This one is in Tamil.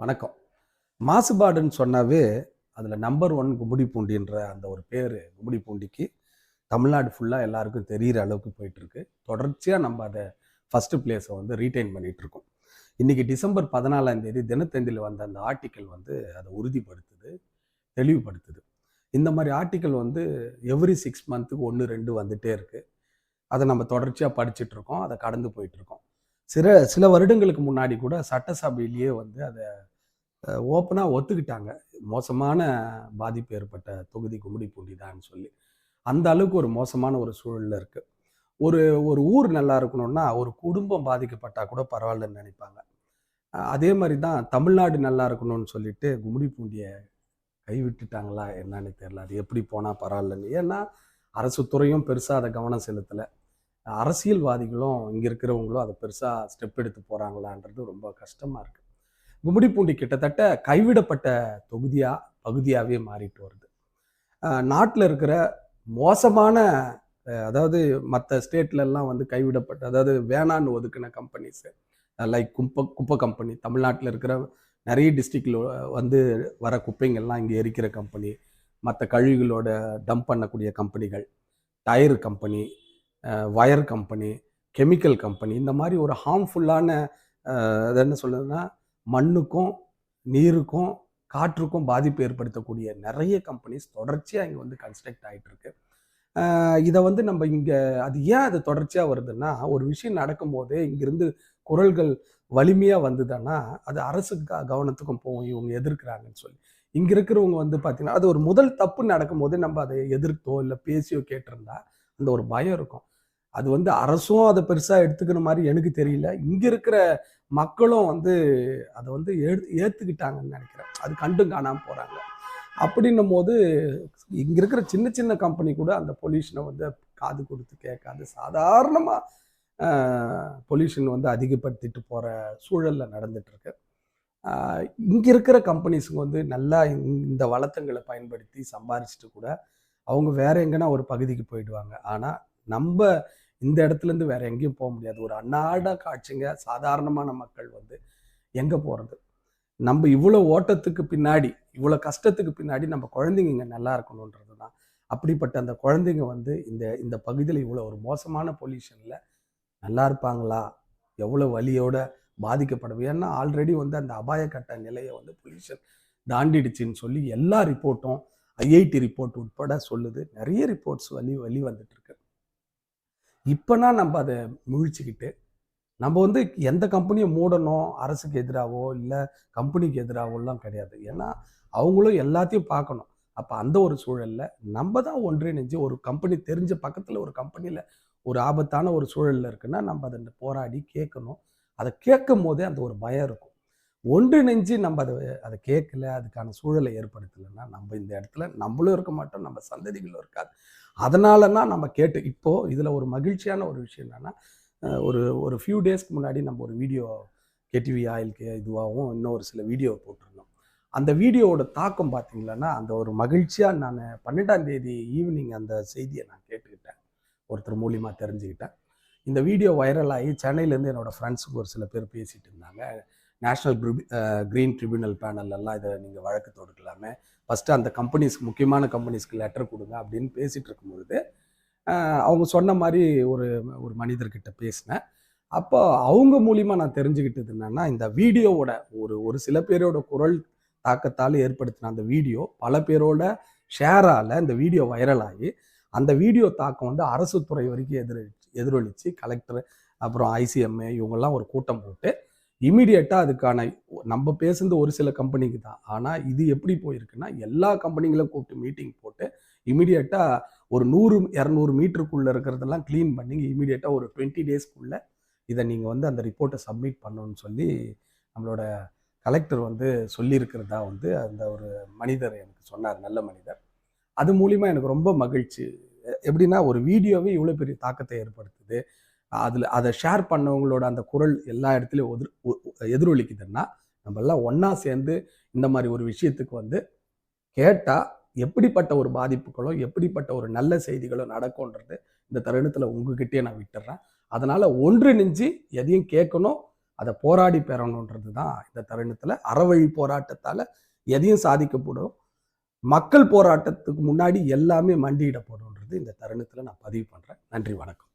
வணக்கம். மாசுபாடுன்னு சொன்னாவே அதில் நம்பர் ஒன் கும்படி பூண்டின்ற அந்த ஒரு பேர் கும்படி பூண்டிக்கு தமிழ்நாடு ஃபுல்லாக எல்லாருக்கும் தெரிகிற அளவுக்கு போயிட்டுருக்கு. தொடர்ச்சியாக நம்ம அதை ஃபஸ்ட்டு பிளேஸை வந்து ரீட்டைன் பண்ணிகிட்ருக்கோம் இன்றைக்கி டிசம்பர் பதினாலாம் தேதி தினத்தந்தியில் வந்த அந்த ஆர்டிக்கல் வந்து அதை உறுதிப்படுத்துது தெளிவுபடுத்துது. இந்த மாதிரி ஆர்டிக்கல் வந்து எவ்ரி சிக்ஸ் மந்த்துக்கு ஒன்று ரெண்டு வந்துகிட்டே இருக்குது அதை நம்ம தொடர்ச்சியாக படிச்சுட்ருக்கோம் அதை கடந்து போயிட்டுருக்கோம். சில சில வருடங்களுக்கு முன்னாடி கூட சட்டசபையிலேயே வந்து அதை ஓப்பனாக ஒத்துக்கிட்டாங்க. மோசமான பாதிப்பு ஏற்பட்ட தொகுதி கும்படி பூண்டி தான் சொல்லி. அந்த அளவுக்கு ஒரு மோசமான ஒரு சூழலில் இருக்குது ஒரு ஒரு ஊர் நல்லா இருக்கணும்னா ஒரு குடும்பம் பாதிக்கப்பட்டால் கூட பரவாயில்லன்னு நினைப்பாங்க. அதே மாதிரி தான் தமிழ்நாடு நல்லா இருக்கணும்னு சொல்லிட்டு கும்மிடி பூண்டியை கைவிட்டுட்டாங்களா என்னன்னு தெரியல. அது எப்படி போனால் பரவாயில்லன்னு. ஏன்னா அரசு துறையும் பெருசாக அதை கவனம் செலுத்தலை. அரசியல்வாதிகளும் இங்கே இருக்கிறவங்களும் அதை பெருசாக ஸ்டெப் எடுத்து போகிறாங்களான்றது ரொம்ப கஷ்டமாக இருக்குது கும்மிடிப்பூண்டி கிட்டத்தட்ட கைவிடப்பட்ட தொகுதியாக பகுதியாகவே மாறிட்டு வருது. நாட்டில் இருக்கிற மோசமான அதாவது மற்ற ஸ்டேட்லலாம் வந்து கைவிடப்பட்ட அதாவது வேணான்னு ஒதுக்கின கம்பெனிஸு லைக் குப்பை குப்பை கம்பெனி தமிழ்நாட்டில் இருக்கிற நிறைய டிஸ்ட்ரிக்டில் வந்து வர குப்பைங்கள்லாம் இங்கே எரிக்கிற கம்பெனி மற்ற கழிவுகளோட டம்ப் பண்ணக்கூடிய கம்பெனிகள் tyre company wire company chemical company இந்த மாதிரி ஒரு ஹார்ம்ஃபுல்லான அது என்ன சொல்லுதுன்னா மண்ணுக்கும் நீருக்கும் காற்றுக்கும் பாதிப்பு ஏற்படுத்தக்கூடிய நிறைய கம்பெனிஸ் தொடர்ச்சியாக இங்கே வந்து கன்ஸ்ட்ரக்ட் ஆகிட்டு இருக்கு இதை வந்து நம்ம இங்கே அது ஏன் அது தொடர்ச்சியாக வருதுன்னா ஒரு விஷயம் நடக்கும்போது இங்கிருந்து குரல்கள் வலிமையாக வந்ததுன்னா அது அரசு கவனத்துக்கும் போகும் இவங்க எதிர்க்கிறாங்கன்னு சொல்லி. இங்கே இருக்கிறவங்க வந்து பார்த்தீங்கன்னா அது ஒரு முதல் தப்பு நடக்கும்போது நம்ம அதை எதிர்த்தோ இல்லை பேசியோ கேட்டிருந்தா அந்த ஒரு பயம் இருக்கும். அது வந்து அரசும் அதை பெருசாக எடுத்துக்கிற மாதிரி எனக்கு தெரியல. இங்கே இருக்கிற மக்களும் வந்து அதை வந்து ஏற்றுக்கிட்டாங்கன்னு நினைக்கிறேன். அது கண்டும் காணாமல் போகிறாங்க அப்படின்னும் போது இங்கே இருக்கிற சின்ன சின்ன கம்பெனி கூட அந்த பொல்யூஷனை வந்து காது கொடுத்து கேட்காது. சாதாரணமாக பொல்யூஷன் வந்து அதிகப்படுத்திட்டு போகிற சூழலில் நடந்துட்டு இருக்கு. இங்கே இருக்கிற கம்பெனிஸுங்க வந்து நல்லா இந்த வளத்தங்களை பயன்படுத்தி சம்பாரிச்சிட்டு கூட அவங்க வேற எங்கன்னா ஒரு பகுதிக்கு போயிடுவாங்க. ஆனால் நம்ம இந்த இடத்துலேருந்து வேற எங்கேயும் போக முடியாது. ஒரு அன்னாட காட்சிங்க சாதாரணமான மக்கள் வந்து எங்கே போகிறது நம்ம இவ்வளோ ஓட்டத்துக்கு பின்னாடி இவ்வளோ கஷ்டத்துக்கு பின்னாடி நம்ம குழந்தைங்க இங்கே நல்லா இருக்கணுன்றது தான் அப்படிப்பட்ட அந்த குழந்தைங்க வந்து இந்த இந்த பகுதியில் இவ்வளோ ஒரு மோசமான பொல்யூஷனில் நல்லா இருப்பாங்களா? எவ்வளோ வலியோட பாதிக்கப்படும்? ஏன்னா ஆல்ரெடி வந்து அந்த அபாயக்கட்ட நிலையை வந்து பொல்யூஷன் தாண்டிடுச்சின்னு சொல்லி எல்லா ரிப்போர்ட்டும் ஐஐடி ரிப்போர்ட் உட்பட சொல்லுது. நிறைய ரிப்போர்ட்ஸ் வழி வழி வந்துட்டு இருக்கு. இப்போனா நம்ம அதை முழிச்சுக்கிட்டு நம்ம வந்து எந்த கம்பெனியை மூடணும் அரசுக்கு எதிராகவோ இல்லை கம்பெனிக்கு எதிராகவோலாம் கிடையாது. ஏன்னா அவங்களும் எல்லாத்தையும் பார்க்கணும். அப்போ அந்த ஒரு சூழலில் நம்ம தான் ஒன்றிணைஞ்சு ஒரு கம்பெனி தெரிஞ்ச பக்கத்தில் ஒரு கம்பெனியில் ஒரு ஆபத்தான ஒரு சூழலில் இருக்குன்னா நம்ம அதை போராடி கேட்கணும். அதை கேட்கும் போதே அந்த ஒரு பயம் இருக்கும். ஒன்றிணைஞ்சு நம்ம அதை அதை கேட்கல அதுக்கான சூழலை ஏற்படுத்தலைன்னா நம்ம இந்த இடத்துல நம்மளும் இருக்க மாட்டோம் நம்ம சந்ததிகளும் இருக்காது. அதனாலனா நம்ம கேட்டு இப்போது இதில் ஒரு மகிழ்ச்சியான ஒரு விஷயம் என்னென்னா ஒரு ஒரு ஃபியூ டேஸ்க்கு முன்னாடி நம்ம ஒரு வீடியோ கேடிவி ஆயிலுக்கு இதுவாகவும் இன்னும் ஒரு சில வீடியோ போட்டிருந்தோம். அந்த வீடியோவோட தாக்கம் பார்த்தீங்களன்னா அந்த ஒரு மகிழ்ச்சியாக நான் பன்னெண்டாம் தேதி ஈவினிங் அந்த செய்தியை நான் கேட்டுக்கிட்டேன். ஒருத்தர் மூலியமாக தெரிஞ்சுக்கிட்டேன். இந்த வீடியோ வைரல் ஆகி சென்னையிலேருந்து என்னோடய ஃப்ரெண்ட்ஸுக்கு ஒரு சில பேர் பேசிகிட்டு இருந்தாங்க. நேஷ்னல் க்ரீன் ட்ரிபியூனல் பேனல்லாம் இதை நீங்கள் வழக்கு தொடுக்கலாமே. ஃபஸ்ட்டு அந்த கம்பெனிஸ்க்கு முக்கியமான கம்பெனிஸ்க்கு லெட்டர் கொடுங்க அப்படின்னு பேசிகிட்டு இருக்கும்பொழுது அவங்க சொன்ன மாதிரி ஒரு ஒரு மனிதர்கிட்ட பேசினேன். அப்போ அவங்க மூலிமா நான் தெரிஞ்சுக்கிட்டது என்னென்னா இந்த வீடியோவோட ஒரு ஒரு சில பேரோட குரல் தாக்கத்தால் ஏற்படுத்தின அந்த வீடியோ பல பேரோட ஷேரால் இந்த வீடியோ வைரல் ஆகி அந்த வீடியோ தாக்கம் வந்து அரசு துறை வரைக்கும் எதிரொலி எதிரொலித்து கலெக்டர் அப்புறம் ஐசிஎம்ஏ இவங்கெல்லாம் ஒரு கூட்டம் போட்டு இமீடியட்டாக அதுக்கான நம்ம பேசுனது ஒரு சில கம்பெனிக்கு தான். ஆனால் இது எப்படி போயிருக்குன்னா எல்லா கம்பெனிங்களும் கூப்பிட்டு மீட்டிங் போட்டு இமீடியட்டாக ஒரு நூறு இரநூறு மீட்டருக்குள்ளே இருக்கிறதெல்லாம் க்ளீன் பண்ணி இமீடியட்டாக ஒரு டுவெண்ட்டி டேஸ்க்குள்ளே இதை நீங்கள் வந்து அந்த ரிப்போர்ட்டை சப்மிட் பண்ணணும்னு சொல்லி நம்மளோட கலெக்டர் வந்து சொல்லியிருக்கிறதா வந்து அந்த ஒரு மனிதர் எனக்கு சொன்னார் நல்ல மனிதர். அது மூலிமா எனக்கு ரொம்ப மகிழ்ச்சி. எப்படின்னா ஒரு வீடியோவே இவ்வளோ பெரிய தாக்கத்தை ஏற்படுத்துது. அதில் அதை ஷேர் பண்ணவங்களோட அந்த குரல் எல்லா இடத்துலையும் எதிர் ஒ- எதிரொலிக்குதுன்னா நம்மெல்லாம் ஒன்றா சேர்ந்து இந்த மாதிரி ஒரு விஷயத்துக்கு வந்து கேட்டால் எப்படிப்பட்ட ஒரு பாதிப்புகளோ எப்படிப்பட்ட ஒரு நல்ல செய்திகளோ நடக்கும்ன்றது இந்த தருணத்தில் உங்ககிட்டயே நான் விட்டுறேன். அதனால் ஒன்றிணைஞ்சு எதையும் கேட்கணும் அதை போராடி பெறணுன்றது தான் இந்த தருணத்தில். அறவழி போராட்டத்தால் எதையும் சாதிக்கப்படும். மக்கள் போராட்டத்துக்கு முன்னாடி எல்லாமே மண்டியிடப்படும்ன்றது இந்த தருணத்தில் நான் பதிவு பண்ணுறேன் நன்றி வணக்கம்.